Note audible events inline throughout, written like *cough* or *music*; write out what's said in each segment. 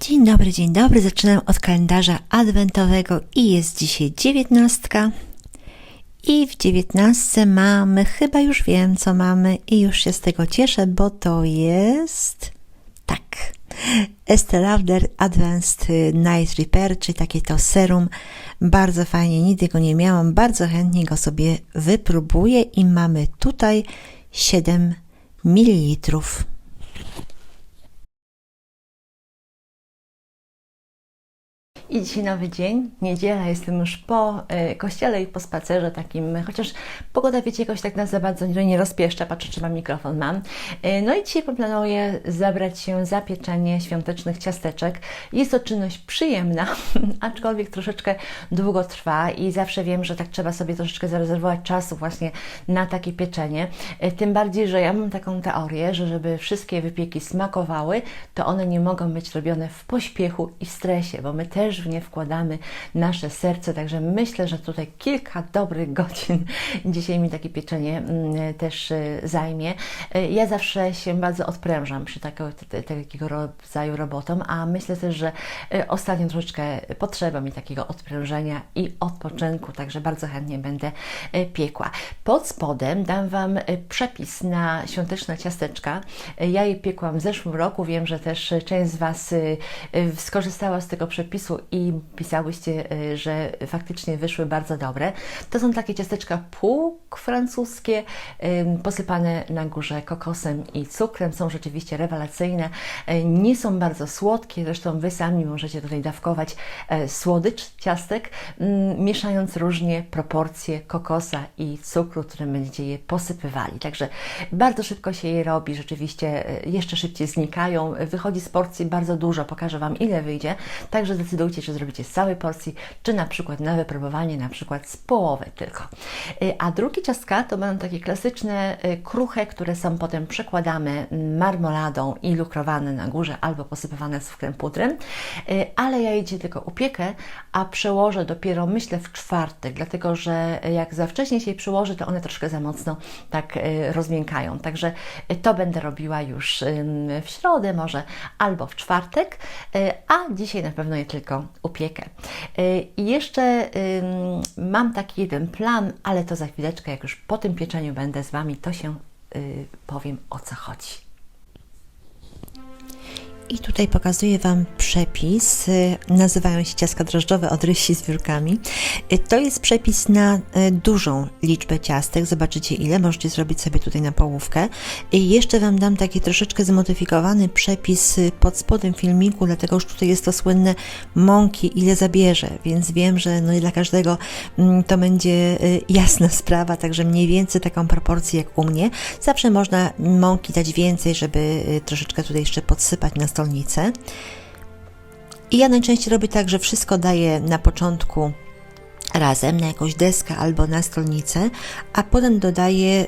Dzień dobry, dzień dobry. Zaczynam od kalendarza adwentowego i jest dzisiaj dziewiętnastka. I w dziewiętnastce mamy, chyba już wiem co mamy i już się z tego cieszę, bo to jest tak. Estee Lauder Advanced Night Repair, czyli takie to serum. Bardzo fajnie, nigdy go nie miałam, bardzo chętnie go sobie wypróbuję i mamy tutaj 7 ml. I dzisiaj nowy dzień, niedziela, jestem już po e, kościele i po spacerze takim, chociaż pogoda, wiecie, jakoś tak nas za bardzo nie, rozpieszcza, patrzę, czy mam mikrofon mam. E, no i dzisiaj planuję zabrać się za pieczenie świątecznych ciasteczek. Jest to czynność przyjemna, *laughs* aczkolwiek troszeczkę długo trwa i zawsze wiem, że tak trzeba sobie troszeczkę zarezerwować czasu właśnie na takie pieczenie. E, tym bardziej, że ja mam taką teorię, że żeby wszystkie wypieki smakowały, to one nie mogą być robione w pośpiechu i w stresie, bo my też w nie wkładamy nasze serce, także myślę, że tutaj kilka dobrych godzin *laughs* dzisiaj mi takie pieczenie mm, też y, zajmie. Y, Ja zawsze się bardzo odprężam przy takiego, takiego rodzaju robotom, a myślę też, że y, ostatnio troszeczkę potrzeba mi takiego odprężenia i odpoczynku, także bardzo chętnie będę piekła. Pod spodem dam Wam przepis na świąteczne ciasteczka. Ja je piekłam w zeszłym roku, wiem, że też część z Was skorzystała z tego przepisu i pisałyście, y, że faktycznie wyszły bardzo dobre. To są takie ciasteczka półk francuskie, posypane na górze kokosem i cukrem. Są rzeczywiście rewelacyjne. Y, Nie są bardzo słodkie, zresztą Wy sami możecie tutaj dawkować e, słodycz ciastek, mieszając różnie proporcje kokosa i cukru, którym będziecie je posypywali. Także bardzo szybko się je robi, rzeczywiście e, jeszcze szybciej znikają. Wychodzi z porcji bardzo dużo, pokażę Wam ile wyjdzie, także zdecydujcie, czy zrobicie z całej porcji, czy na przykład na wypróbowanie, na przykład z połowy tylko. Y, A drugie ciastka to będą takie klasyczne y, kruche, które są potem przekładane marmoladą i lukrowane na górze albo posypywane cukrem pudrem, Y, ale ja je tylko upiekę, a przełożę dopiero myślę w czwartek, dlatego że jak za wcześnie się je przyłoży, to one troszkę za mocno tak rozmiękają. Także to będę robiła już w środę może albo w czwartek, a dzisiaj na pewno je tylko upiekę. Y, I jeszcze mam taki jeden plan, ale to za chwileczkę, jak już po tym pieczeniu będę z Wami, to się y, powiem o co chodzi. I tutaj pokazuję Wam przepis. Y, Nazywają się ciastka drożdżowe od rysi z wiórkami. Y, To jest przepis na y, dużą liczbę ciastek. Zobaczycie ile. Możecie zrobić sobie tutaj na połówkę. I jeszcze Wam dam taki troszeczkę zmodyfikowany przepis pod spodem filmiku, dlatego że tutaj jest to słynne mąki, ile zabierze. Więc wiem, że no i dla każdego mm, to będzie jasna sprawa, także mniej więcej taką proporcję jak u mnie. Zawsze można mąki dać więcej, żeby troszeczkę tutaj jeszcze podsypać na stolnicę. I ja najczęściej robię tak, że wszystko daję na początku razem na jakąś deskę albo na stolnicę, a potem dodaję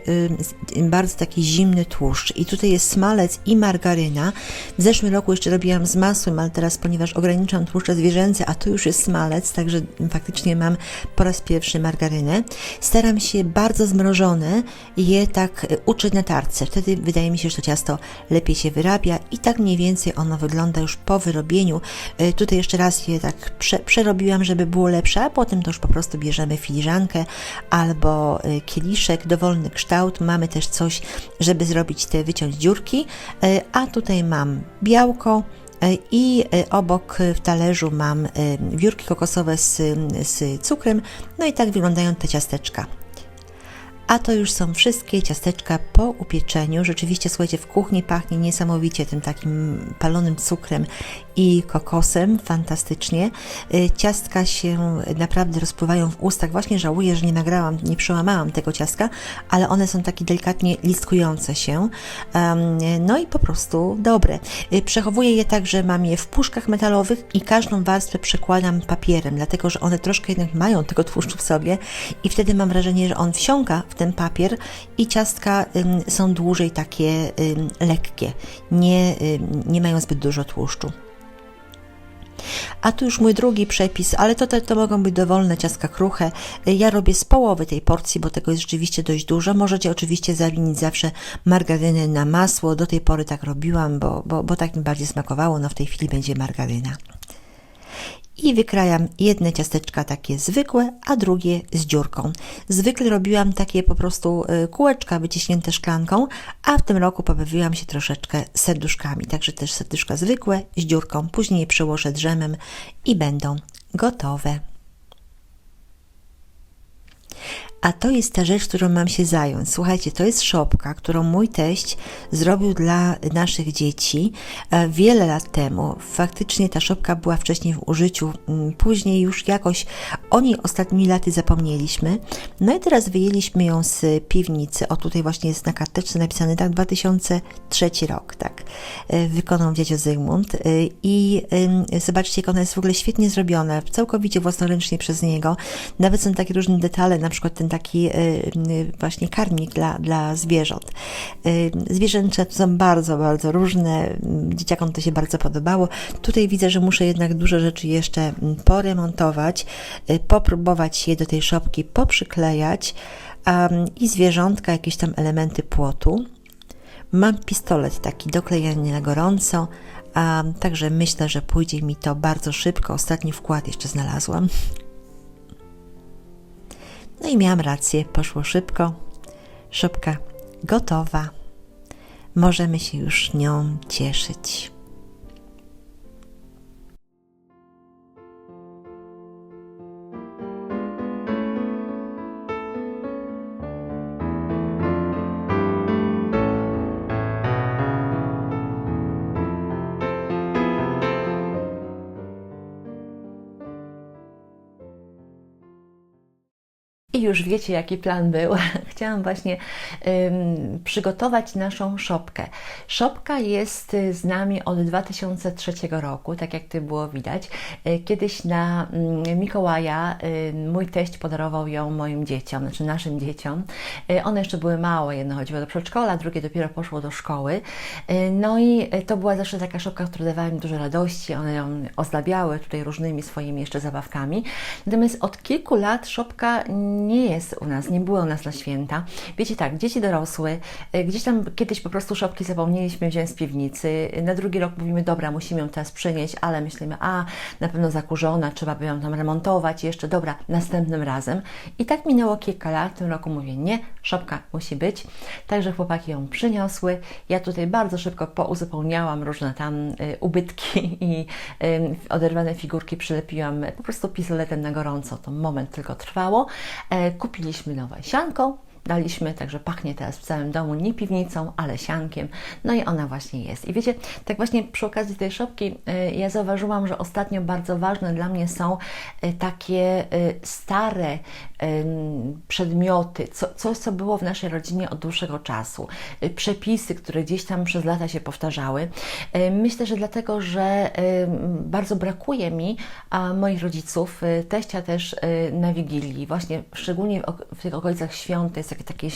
bardzo taki zimny tłuszcz. I tutaj jest smalec i margaryna. W zeszłym roku jeszcze robiłam z masłem, ale teraz, ponieważ ograniczam tłuszcze zwierzęce, a tu już jest smalec, także faktycznie mam po raz pierwszy margarynę. Staram się bardzo zmrożone je tak y, uczyć na tarce. Wtedy wydaje mi się, że to ciasto lepiej się wyrabia i tak mniej więcej ono wygląda już po wyrobieniu. Y, Tutaj jeszcze raz je tak prze, przerobiłam, żeby było lepsze, a potem to już po prostu bierzemy filiżankę albo y, kieliszek, dowolny kształt. Mamy też coś, żeby zrobić te, wyciąć dziurki, y, a tutaj mam białko, y, i obok w talerzu mam wiórki kokosowe z, z cukrem. No i tak wyglądają te ciasteczka. A to już są wszystkie ciasteczka po upieczeniu. Rzeczywiście, słuchajcie, w kuchni pachnie niesamowicie tym takim palonym cukrem i kokosem. Fantastycznie. Y, Ciastka się naprawdę rozpływają w ustach. Właśnie żałuję, że nie nagrałam, nie przełamałam tego ciastka, ale one są takie delikatnie listkujące się. No i po prostu dobre. Y, Przechowuję je tak, że mam je w puszkach metalowych i każdą warstwę przekładam papierem, dlatego że one troszkę jednak mają tego tłuszczu w sobie i wtedy mam wrażenie, że on wsiąka w ten papier i ciastka są dłużej takie lekkie, nie, nie mają zbyt dużo tłuszczu. A tu już mój drugi przepis, ale to, to, mogą być dowolne ciastka kruche. Ja robię z połowy tej porcji, bo tego jest rzeczywiście dość dużo. Możecie oczywiście zawinić zawsze margarynę na masło. Do tej pory tak robiłam, bo, bo, bo tak mi bardziej smakowało. No w tej chwili będzie margaryna i wykrajam jedne ciasteczka takie zwykłe, a drugie z dziurką. Zwykle robiłam takie po prostu y, kółeczka wyciśnięte szklanką, a w tym roku pobawiłam się troszeczkę serduszkami, także też serduszka zwykłe z dziurką. Później przełożę drzemem i będą gotowe. A to jest ta rzecz, którą mam się zająć. Słuchajcie, to jest szopka, którą mój teść zrobił dla naszych dzieci e, wiele lat temu. Faktycznie ta szopka była wcześniej w użyciu, mm, później już jakoś o niej ostatnimi laty zapomnieliśmy. No i teraz wyjęliśmy ją z piwnicy. O, tutaj właśnie jest na karteczce napisane tak 2003 rok, tak. E, wykonał dziadzio Zygmunt. E, I zobaczcie, jak ona jest w ogóle świetnie zrobiona, całkowicie własnoręcznie przez niego. Nawet są takie różne detale, na przykład ten taki y, y, właśnie karmik dla, dla zwierząt. Y, zwierzęta są bardzo, bardzo różne. Dzieciakom to się bardzo podobało. Tutaj widzę, że muszę jednak dużo rzeczy jeszcze mm, poremontować, popróbować je do tej szopki poprzyklejać i zwierzątka, jakieś tam elementy płotu. Mam pistolet taki do klejenia na gorąco, a także myślę, że pójdzie mi to bardzo szybko. Ostatni wkład jeszcze znalazłam. I miałam rację, poszło szybko. Szopka gotowa. Możemy się już nią cieszyć. I już wiecie, jaki plan był. *laughs* Chciałam właśnie um, przygotować naszą szopkę. Szopka jest y, z nami od 2003 roku, tak jak Ty było widać. Y, kiedyś na um, Mikołaja um, mój teść podarował ją moim dzieciom, znaczy naszym dzieciom. One jeszcze były małe, jedno chodziło do przedszkola, drugie dopiero poszło do szkoły. No i to była zawsze taka szopka, która dawała mi dużo radości. One ją ozdabiały tutaj różnymi swoimi jeszcze zabawkami. Natomiast od kilku lat szopka nie jest u nas, nie było u nas na święta. Wiecie tak, dzieci dorosłe, y, gdzieś tam kiedyś po prostu szopki zapomnieliśmy wziąć z piwnicy, na drugi rok mówimy, dobra, musimy ją teraz przynieść, ale myślimy, a na pewno zakurzona, trzeba by ją tam remontować, jeszcze dobra, następnym razem. I tak minęło kilka lat, w tym roku mówię, nie, szopka musi być. Także chłopaki ją przyniosły. Ja tutaj bardzo szybko pouzupełniałam różne tam y, ubytki i y, oderwane figurki przylepiłam po prostu pistoletem na gorąco. To moment tylko trwało. E, kupiliśmy nowe sianko, daliśmy, także pachnie teraz w całym domu nie piwnicą, ale siankiem. No i ona właśnie jest. I wiecie, tak właśnie przy okazji tej szopki y, ja zauważyłam, że ostatnio bardzo ważne dla mnie są y, takie y, stare przedmioty, co, coś, co było w naszej rodzinie od dłuższego czasu, przepisy, które gdzieś tam przez lata się powtarzały. Myślę, że dlatego, że bardzo brakuje mi moich rodziców, teścia też na Wigilii, właśnie szczególnie w tych okolicach świąt jest takie, takie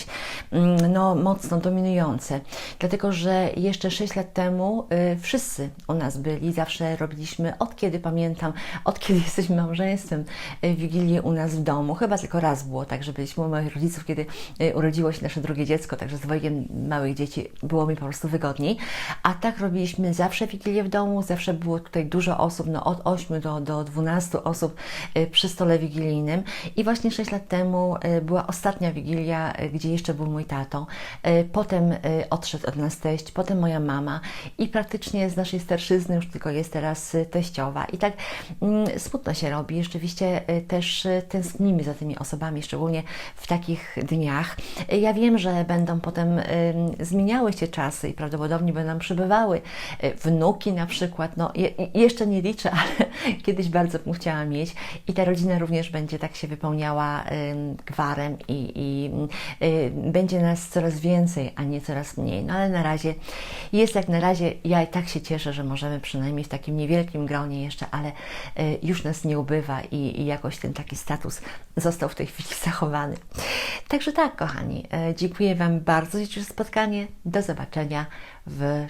no, mocno dominujące. Dlatego, że jeszcze 6 lat temu y, wszyscy u nas byli, zawsze robiliśmy, od kiedy pamiętam, od kiedy *laughs* jesteśmy małżeństwem, y, Wigilię u nas w domu. Chyba tylko raz było tak, że byliśmy u moich rodziców, kiedy y, urodziło się nasze drugie dziecko, także z dwojgiem małych dzieci było mi po prostu wygodniej. A tak robiliśmy zawsze Wigilię w domu, zawsze było tutaj dużo osób, no od 8 do, do 12 osób y, przy stole wigilijnym. I właśnie 6 lat temu była ostatnia Wigilia gdzie jeszcze był mój tato. E, potem e, odszedł od nas teść, potem moja mama i praktycznie z naszej starszyzny już tylko jest teraz e, teściowa. I tak mm, smutno się robi. Rzeczywiście też tęsknimy za tymi osobami, szczególnie w takich dniach. Ja wiem, że będą potem zmieniały się czasy i prawdopodobnie będą przybywały wnuki na przykład. No, je, jeszcze nie liczę, *laughs* ale kiedyś bardzo bym chciała mieć. I ta rodzina również będzie tak się wypełniała gwarem i, i będzie nas coraz więcej, a nie coraz mniej. No ale na razie jest jak na razie, ja i tak się cieszę, że możemy przynajmniej w takim niewielkim gronie jeszcze, ale y, już nas nie ubywa i, i jakoś ten taki status został w tej chwili *laughs* zachowany. Także tak, kochani, y, dziękuję Wam bardzo za spotkanie. Do zobaczenia w